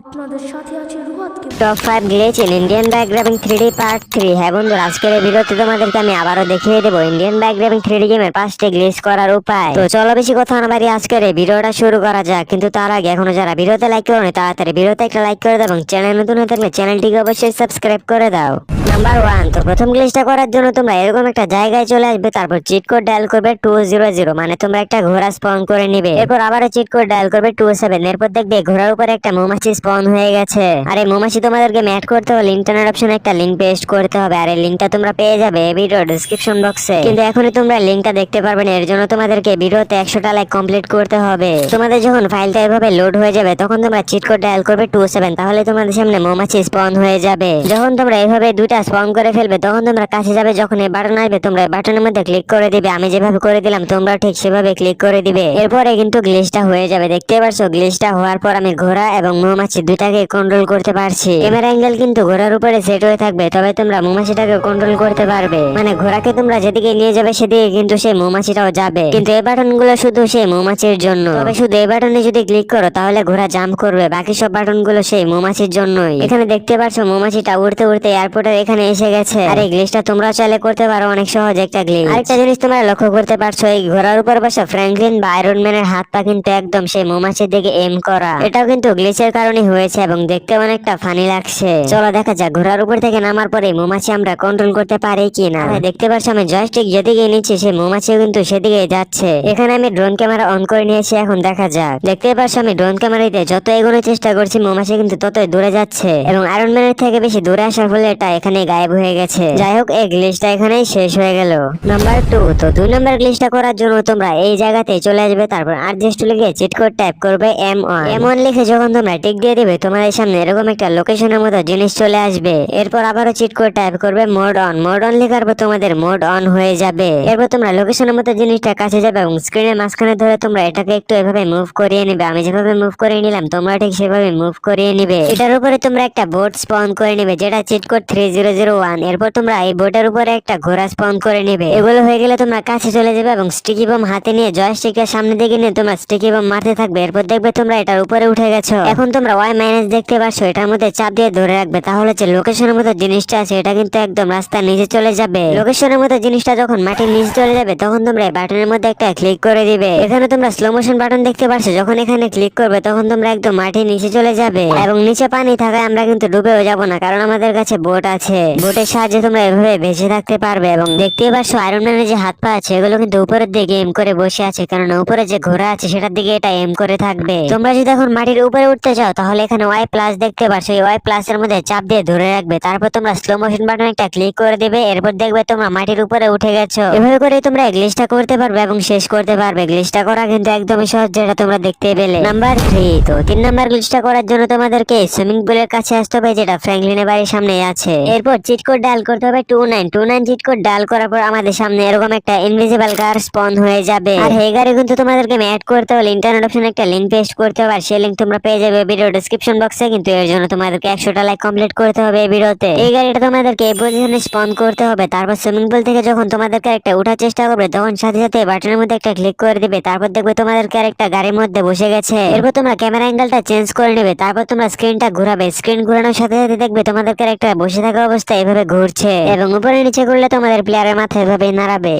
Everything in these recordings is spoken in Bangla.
আপনাদের সাথে আছে রুহাতকে top five glitch Indian bike grabbing three D part three হ্যাঁ বন্ধুরা আজকের এই ভিডিওতে তোমাদেরকে আমি আবারও দেখিয়ে দেবো। ইন্ডিয়ান বাইক গ্রাবিং থ্রি ডি গেমের পাঁচটি গ্লেচ করার উপায়। তো চলো বেশি কথা না বাড়ি আজকের এই ভিডিওটা শুরু করা যাক। কিন্তু তার আগে এখনও যারা ভিডিওতে লাইক করো তাড়াতাড়ি ভিডিওতে একটা লাইক করে দাও এবং চ্যানেল নতুন হয়ে থাকলে চ্যানেলটিকে অবশ্যই সাবস্ক্রাইব করে দাও। নাম্বার ওয়ান তো প্রথম গ্লিচটা করার জন্য তোমরা এরকম একটা জায়গায় চলে আসবে, তারপর চিট কোড ডায়াল করবে টু জিরো জিরো মানে তোমরা একটা ঘোড়া স্পন করে নিবে। এরপর আবার চিট কোড ডায়াল করবে টু সেভেন এরপর দেখবে ঘোড়ার উপরে একটা মৌমাছি স্পন হয়ে গেছে। আর মৌমাছি তোমাদেরকে ম্যাট করতে হলে ইন্টারনেট অপশনে একটা লিঙ্ক পেস্ট করতে হবে। আর এই লিঙ্কটা তোমরা পেয়ে যাবে ভিডিও ডিসক্রিপশন বক্সে কিন্তু এখনই তোমরা লিঙ্কটা দেখতে পারবে না, এর জন্য তোমাদেরকে ভিডিওতে একশোটা লাইক কমপ্লিট করতে হবে। তোমাদের যখন ফাইলটা এভাবে লোড হয়ে যাবে, তখন তোমরা চিট কোড ডায়াল করবে টু সেভেন তাহলে তোমাদের সামনে মৌমাছি স্পন হয়ে যাবে। যখন তোমরা এইভাবে দুইটা স্পন করে ফেলবে, তখন তোমরা কাছে যাবে, যখন এই বাটন আসবে, তোমরা এই বাটনের মধ্যে ক্লিক করে দিবে। আমি যেভাবে করে দিলাম, তোমরা ঠিক সেভাবে ক্লিক করে দিবে। এরপরে কিন্তু গ্লিচটা হয়ে যাবে। দেখতে পারছ? গ্লিচটা হওয়ার পর আমি ঘোড়া এবং মৌমাছি দুইটাকে কন্ট্রোল করতে পারছি। ক্যামেরা অ্যাঙ্গেল কিন্তু ঘোড়ার উপরে সেট হয়ে থাকবে, তবে তোমরা মৌমাছিটাকে কন্ট্রোল করতে পারবে। মানে ঘোড়াকে তোমরা যেদিকে নিয়ে যাবে সেদিকে কিন্তু সেই মৌমাছিটাও যাবে। কিন্তু এই বাটনগুলো শুধু সেই মৌমাছির জন্য। তবে শুধু এই বাটনে যদি ক্লিক করো, তাহলে ঘোড়া জাম্প করবে। বাকি সব বাটনগুলো সেই মৌমাছির জন্যই। এখানে দেখতে পাচ্ছ মৌমাছিটা উড়তে উড়তে এয়ারপোর্টের এখানে এসে গেছে। আর এই গ্লিচটা তোমরা চাইলে করতে পারো, অনেক সহজ একটা গ্লিচ আরেকটা জিনিস তোমরা লক্ষ্য করতে পারছ, এই ঘোড়ার উপর বসা ফ্র্যাঙ্কলিন বা আয়রন ম্যানের হাত পা কিন্তু একদম সেই মৌমাছির দিকে এম করা। এটাও কিন্তু গ্লিচের কারণে হয়েছে এবং দেখতে অনেকটা ফানি লাগছে। চলো দেখা যাক, ঘোড়ার উপর থেকে নামার পরে মৌমাছি আমরা কন্ট্রোল করতে পারি কি না দেখতে পাচ্ছ আমি জয়স্টিক যেদিকে নিচ্ছি, সেই মৌমাছিও কিন্তু সেদিকে যাচ্ছে। এখানে আমি ড্রোন ক্যামেরা অন করে নিয়েছি, এখন দেখা যাক। দেখতে পাচ্ছ আমি ড্রোন ক্যামেরাতে যত এগোনোর চেষ্টা করছি, মৌমাছি কিন্তু ততই দূরে যাচ্ছে। এবং আয়রন ম্যানের থেকে বেশি দূরে আসার ফলে এটা এখানে গায়েব হয়ে গেছে। যাই হোক, এই গ্লিচটা এখানেই শেষ হয়ে গেল। নাম্বার টু তো দুই নম্বর গ্লিচটা করার জন্য তোমরা এই জায়গাতে চলে আসবে। তারপর আডজাস্ট লিখে চিট কোড টাইপ করবে এম ওয়ান এম ওয়ান লিখে যখন তোমরা টিক দিয়ে দিবে, তোমাদের সামনে এরকম একটা লোকেশনের মতো জিনিস চলে আসবে। এরপর আবারও চিট কোড টাইপ করবে মোড অন মোড অন লেখার পর তোমাদের মোড অন হয়ে যাবে। এরপর তোমরা লোকেশনের মতো জিনিসটা কাছে যাবে এবং স্ক্রিনের মাঝখানে ধরে তোমরা এটাকে একটু এভাবে মুভ করিয়ে নিবে। আমি যেভাবে মুভ করে নিলাম, তোমরা ঠিক সেভাবে মুভ করিয়ে নিবে। এটার উপরে তোমরা একটা বোর্ড স্পন করে নিবে, যেটা cheat code three zero zero one এরপর তোমরা এই বোর্ডের উপরে একটা ঘোড়া স্পন করে নিবে। এগুলো হয়ে গেলে তোমরা কাছে চলে যাবে এবং স্টিকি বম হাতে নিয়ে জয় জয়স্টিকের সামনে দিকে নিয়ে তোমরা স্টিকি বম মারতে থাকবে। এরপর দেখবে তোমরা এটার উপরে উঠে গেছো। এখন তোমরা ওয়াই মাইনাস দেখতে পাচ্ছ এটার মধ্যে চাপ দিয়ে ধরে রাখবে। তাহলে যে লোকেশনের মতো জিনিসটা আছে, এটা কিন্তু একদম রাস্তার নিচে চলে যাবে। লোকেশনের মতো জিনিসটা যখন মাটির নিচে চলে যাবে, তখন তোমরা এই বাটনের মধ্যে একটা ক্লিক করে দিবে। এখানে তোমরা স্লো মোশন বাটন দেখতে পাচ্ছ যখন এখানে ক্লিক করবে, তখন তোমরা একদম মাটির নিচে চলে যাবে। এবং নিচে পানি থাকায় আমরা কিন্তু ডুবেও যাব না, কারণ আমাদের কাছে বোট আছে। বোটের সাহায্যে তোমরা এভাবে বেঁচে থাকতে পারবে এবং দেখতে পাচ্ছ আয়রন ম্যানের যে হাত পা আছে, এগুলো কিন্তু উপরের দিকে এম করে বসে আছে কারণ উপরে যে ঘোড়া আছে, সেটার দিকে এটা এম করে থাকবে। তোমরা যদি এখন মাটির উপরে উঠতে চাও, তাহলে এখানে ওয়াই প্লাস দেখতে পাচ্ছ এই ওয়াই প্লাস এর মধ্যে চাপ দিয়ে ধরে রাখবে। তারপর তোমরা স্লো মোশন বাটন একটা ক্লিক করে দেবে। এরপর দেখবে তোমরা মাটির উপরে উঠে গেছো। এভাবে করে তোমরা গ্লিচটা করতে পারবে এবং শেষ করতে পারবে। গ্লিচটা করা কিন্তু একদমই সহজ, যেটা তোমরা দেখতে পেলে। নাম্বার থ্রি তো তিন নাম্বার গ্লিচটা করার জন্য তোমাদেরকে সুইমিং পুলের কাছে আসতে হবে, যেটা ফ্র্যাঙ্কলিনের বাড়ির সামনে আছে। এরপর চিট কোড ডায়াল করতে হবে two nine two nine cheat code dial করার পর আমাদের সামনে এরকম একটা ইনভিজিবল কার স্পন হয়ে যাবে। আর এই গাড়ি কিন্তু তোমাদেরকে অ্যাড করতে হলে ইন্টারনেট অপশন একটা লিঙ্ক পেস্ট করতে হবে, আর সেই লিঙ্ক তোমরা পেয়ে যাবে ভিডিও ডেসক্রিপশন বক্সে কিন্তু এর জন্য তোমাদেরকে একশোটা লাইক কমপ্লিট করতে হবে এই ভিডিওতে। এই গাড়িটা তোমাদেরকে এই পজিশনে স্পন করতে হবে। তারপর সুইমিং পুল থেকে যখন তোমাদেরকে একটা উঠার চেষ্টা করবে, তখন সাথে সাথে বাটনের মধ্যে একটা ক্লিক করে দিবে। তারপর দেখবে তোমাদেরকে আরেকটা গাড়ির মধ্যে বসে গেছে। এরপর তোমরা ক্যামেরা অ্যাঙ্গেলটা চেঞ্জ করে নেবে। তারপর তোমরা স্ক্রিনটা ঘোরাবে। স্ক্রিন ঘোরানোর সাথে সাথে দেখবে তোমাদেরকে একটা বসে থাকা অবস্থায় এভাবে ঘুরছে। এবং উপরে নিচে ঘুরলে তোমাদের প্লেয়ারের মাথায় এভাবে নাড়াবে।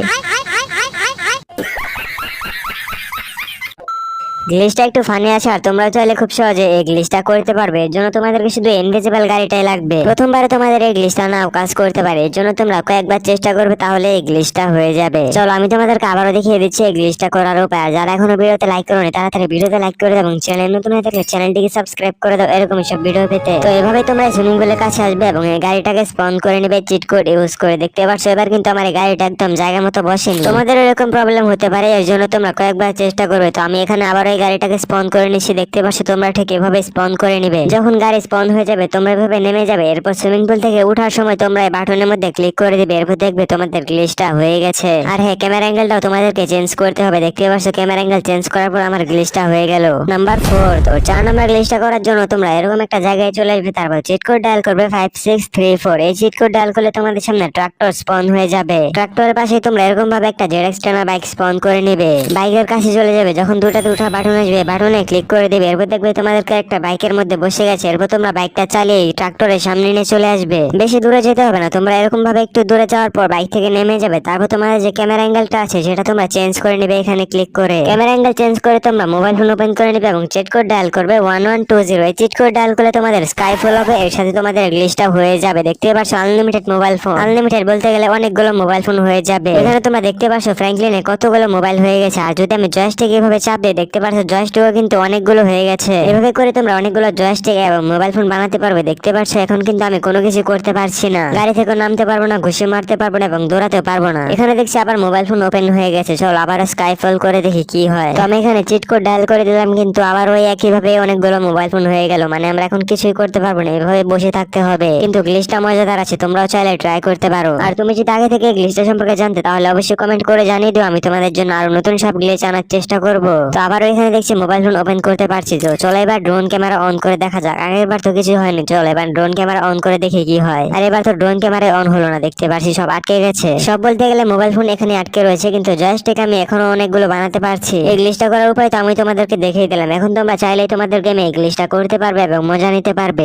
গ্লিচটা একটু ফানি আছে আর তোমরা চাইলে খুব সহজে এই গ্লিচটা করতে পারবে। এর জন্য তোমাদেরকে শুধু ইনভিজিবল গাড়িটাই লাগবে। প্রথমবারে তোমাদের এই গ্লিচটা নাও কাজ করতে পারে। এর জন্য তোমরা কয়েকবার চেষ্টা করবে তাহলে এই গ্লিচটা হয়ে যাবে। চলো, আমি তোমাদেরকে আবারও দেখিয়ে দিচ্ছি এই গ্লিচটা করার উপায়। যারা এখনও ভিডিওতে লাইক করোনি, তাড়াতাড়ি ভিডিওতে লাইক করে দাও এবং চ্যানেল নতুন হয়ে থাকলে চ্যানেলটিকে সাবস্ক্রাইব করে দাও। এরকম সব ভিডিও পেতে। তো এভাবে তোমরা সুইমিং পুলের কাছে আসবে এবং এই গাড়িটাকে স্পন করে নেবে চিট কোড ইউজ করে। দেখতে পাচ্ছ, এবার কিন্তু আমার এই গাড়িটা একদম জায়গা মতো বসেনি। তোমাদের এরকম প্রবলেম হতে পারে, এর জন্য তোমরা কয়েকবার চেষ্টা করবে। তো আমি এখানে আবার এই গাড়িটাকে স্পন করে নিচ্ছি, দেখতে পাচ্ছ তোমরা ঠিক এভাবে স্পন করে নিবে। যখন গাড়ি স্পন হয়ে যাবে, তোমরা এভাবে নেমে যাবে। এরপর সুইমিং পুল থেকে ওঠার সময় তোমরা এই বাটনের মধ্যে ক্লিক করে দিবে। এরপর দেখবে তোমাদের গ্লিচটা হয়ে গেছে। আর হ্যাঁ ক্যামেরা অ্যাঙ্গেলটাও তোমাদেরকে চেঞ্জ করতে হবে। দেখতে পাচ্ছ ক্যামেরা অ্যাঙ্গেল চেঞ্জ করার পর আমার গ্লিচটা হয়ে গেল। নাম্বার ফোর তো চার নাম্বার গ্লিচটা করার জন্য তোমরা এরকম একটা জায়গায় চলে আসবে। তারপর চিট কোড ডায়াল করবে ফাইভ সিক্স থ্রি ফোর এই চিট কোড ডায়াল করলে তোমাদের সামনে ট্রাক্টর স্পন হয়ে যাবে। ট্রাক্টরের পাশে তোমরা এরকম ভাবে একটা জেড এক্সটার্নাল বাইক স্পন করে নিবে। বাইকের কাছে চলে যাবে। যখন দুটাতে উঠা বাটন বাটন আসবে, বাটনে ক্লিক করে দিবে। এরপর দেখবে তোমাদেরকে একটা বাইকের মধ্যে বসে গেছে। এরপর তোমরা বাইকটা চালিয়ে ট্রাক্টরের সামনে নিয়ে চলে আসবে। বেশি দূরে যেতে হবে না। তোমরা এরকম ভাবে একটু দূরে যাওয়ার পর বাইক থেকে নেমে যাবে। তারপর তোমাদের যে ক্যামেরা অ্যাঙ্গেলটা আছে, সেটা তোমরা চেঞ্জ করে নেবে এখানে ক্লিক করে। ক্যামেরা অ্যাঙ্গেল চেঞ্জ করে তোমরা মোবাইল ফোন ওপেন করে নিবে এবং চেট কোড ডায়াল করবে ওয়ান ওয়ান টু জিরো এই চিট কোড ডায়াল করলে তোমাদের স্কাই ফুল হবে। এর সাথে তোমাদের গ্লিচটা হয়ে যাবে। দেখতে পাচ্ছ আনলিমিটেড মোবাইল ফোন আনলিমিটেড বলতে গেলে অনেকগুলো মোবাইল ফোন হয়ে যাবে। এখানে তোমরা দেখতে পাচ্ছ ফ্র্যাঙ্কলিনে কতগুলো মোবাইল হয়ে গেছে। আর যদি আমি জয়স্টিক এভাবে চাপ দিই, দেখতে পাচ্ছ জয়স্টিকও কিন্তু অনেকগুলো হয়ে গেছে। এভাবে করে তোমরা অনেকগুলো জয়স্টিক এবং মোবাইল ফোন বানাতে পারবে, দেখতে পাচ্ছ এখন কিন্তু আমি কোনো কিছু করতে পারছি না। গাড়ি থেকে নামতে পারব না, ঘুষি মারতে পারব না এবং দৌড়াতে পারব না। এখানে দেখছি আবার মোবাইল ফোন ওপেন হয়ে গেছে। চল আবার স্কাই ফল করে দেখি কি হয়। তো আমি এখানে চিট কোড ডায়াল করে দিলাম, কিন্তু আবার ওই একইভাবে অনেকগুলো মোবাইল ফোন হয়ে গেল। মানে আমরা এখন কিছুই করতে পারব না, এভাবে বসে থাকতে হবে। কিন্তু গ্লিচটা মজাদার আছে, তোমরাও চাইলে ট্রাই করতে পারো। আর তুমি যদি আগে থেকে গ্লিচটা সম্পর্কে জানতে, তাহলে অবশ্যই কমেন্ট করে জানিয়ে দিও। আমি তোমাদের জন্য আরও নতুন সব গ্লিচ আনার চেষ্টা করব। তো আবার এখানে দেখছি মোবাইল ফোন ওপেন করতে পারছি। তো চলো এবার ড্রোন ক্যামেরা অন করে দেখা যাক। আগের বার তো কিছু হয়নি। চলো এবার ড্রোন ক্যামেরা অন করে দেখি কি হয়। আর এবার তো ড্রোন ক্যামেরা অন হলো না দেখতে পারছি সব আটকে গেছে। সব বলতে গেলে মোবাইল ফোন এখানে আটকে রয়েছে কিন্তু জয়স্টিক আমি এখনও অনেকগুলো বানাতে পারছি। এই গ্লিচটা করার উপায় তো আমি তোমাদেরকে দেখিয়ে দিলাম। এখন তোমরা চাইলেই তোমাদের গেমে এই গ্লিচটা করতে পারবে এবং মজা নিতে পারবে।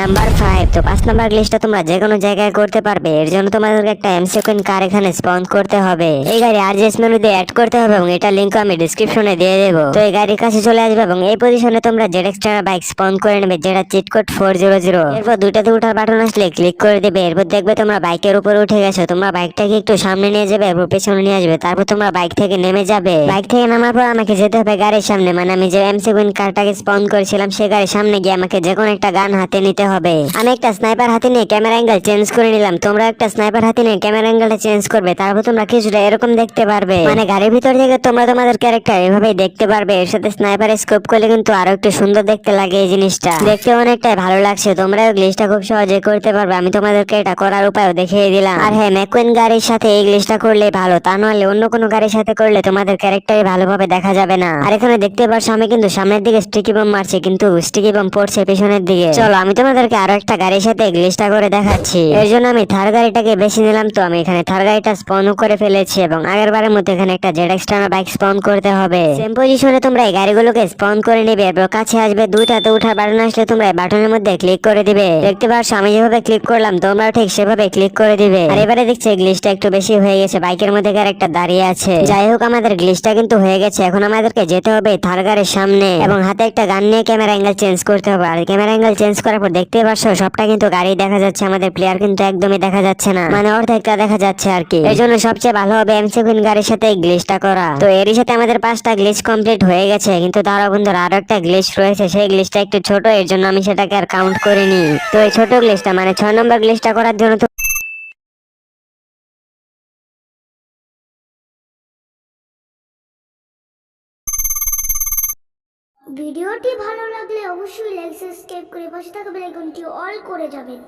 নাম্বার ফাইভ তো পাঁচ নাম্বার গ্লিচটা তোমরা যে কোনো জায়গায় করতে পারবে। এর জন্য তোমাদেরকে একটা এম সেকেন্ড কার এখানে স্পন করতে হবে। এই গাড়ি আর জিএস মেনু দিয়ে অ্যাড করতে হবে এবং এটা লিঙ্ক আমি ডিসক্রিপশনে দিয়ে দেবো। তো এই গাড়ির কাছে চলে আসবে এবং এই পজিশনে তোমরা জেড এক্সট্রা বাইক স্পন করে নেবে, যেটা cheat code four zero zero এরপর দুইটাতে উঠার বাটন আসলে ক্লিক করে দেবে। এরপর দেখবে তোমরা বাইকের উপর উঠে গেছো। তোমরা বাইকটাকে একটু সামনে নিয়ে যাবে এরপর পেছনে নিয়ে আসবে। তারপর তোমরা বাইক থেকে নেমে যাবে। বাইক থেকে নামার পর আমাকে যেতে হবে গাড়ির সামনে। মানে আমি যে এম সেভেন কারটাকে স্পন করেছিলাম, সে গাড়ির সামনে গিয়ে আমাকে যে কোনো একটা গান হাতে নিতে হবে। আমি একটা স্নাইপার হাতে নিয়ে ক্যামেরা অ্যাঙ্গেল চেঞ্জ করে নিলাম। তোমরা একটা স্নাইপার হাতে নিয়ে ক্যামেরা অ্যাঙ্গেলটা চেঞ্জ করবে। তারপর তোমরা কিছুটা এরকম দেখতে পারবে। মানে গাড়ির ভিতর থেকে তোমরা তোমাদের ক্যারেক্টার এভাবেই দেখতে পারবে। এর সাথে স্নাইপার স্কোপ করলে কিন্তু আরও একটু সুন্দর দেখতে লাগে এই জিনিসটা। দেখতে অনেকটাই ভালো লাগছে। তোমরা গ্লিচটা খুব সহজে করতে পারবে। আমি তোমাদেরকে এটা করার উপায়ও দেখিয়ে দিলাম। আর হ্যাঁ ম্যাকুইন গাড়ির সাথে এই গ্লিচটা করলে ভালো। তা নাহলে অন্য কোনো গাড়ির সাথে করলে তোমাদের ক্যারেক্টারই ভালোভাবে দেখা যাবে না। আর এখানে দেখতে পাচ্ছ আমি কিন্তু সামনের দিকে স্টিকি বম মারছি, কিন্তু স্টিকি বম পড়ছে পেছনের দিকে। চলো, আমি তোমাদেরকে আরও একটা গাড়ির সাথে গ্লিচটা করে দেখাচ্ছি। এর জন্য আমি থার গাড়িটাকে বেছে নিলাম। তো আমি এখানে থার গাড়িটা স্পন করে ফেলেছি এবং আগের বারের মধ্যে এখানে একটা জেড এক্সট্রা বাইক স্পন করতে হবে। সেম পজিশনে তোমরা এই গাড়িগুলোকে স্পন করে নেবে। এরপর কাছে আসবে, দুইটাতে উঠার বাটন আসলে তোমরা এই বাটনের মধ্যে ক্লিক করে দিবে। দেখতে পাচ্ছ, আমি যেভাবে ক্লিক করলাম, তোমরাও ঠিক সেভাবে ক্লিক করে দিবে। আর এবারে দেখছি গ্লিচটা একটু বেশি হয়ে গেছে। বাইকের মধ্যে একটা দাঁড়িয়ে আছে। যাই হোক, আমাদের গ্লিচটা কিন্তু হয়ে গেছে। এখন আমাদেরকে যেতে হবে থার গাড়ির সামনে। এবং হাতে একটা গান নিয়ে ক্যামেরা অ্যাঙ্গেল চেঞ্জ করতে হবে। আর ক্যামেরা অ্যাঙ্গেল চেঞ্জ করার পর দেখতে পাচ্ছ, সবটা কিন্তু গাড়ি দেখা যাচ্ছে। আমাদের প্লেয়ার কিন্তু একদমই দেখা যাচ্ছে না। মানে অর্ধেকটা দেখা যাচ্ছে আর কি। এই জন্য সবচেয়ে ভালো হবে এম সেভেন গাড়ির সাথে গ্লিচটা করা। তো এরই সাথে আমাদের পাঁচটা গ্লিচ কমপ্লিট হয়ে গেছে, কিন্তু তারা বন্ধুরা, আরও একটা গ্লিচ রয়েছে, সেই গ্লিচটা একটু ছোট, এর জন্য আমি সেটাকে আর কাউন্ট করিনি। তো এই ছোট গ্লিচটা মানে ছয় নম্বর গ্লিচটা করার জন্য তো ভিডিওটি ভালো লাগলে অবশ্যই লাইক সাবস্ক্রাইব করে পাশে থাকা বেল আইকনটি অল করে যাবেন।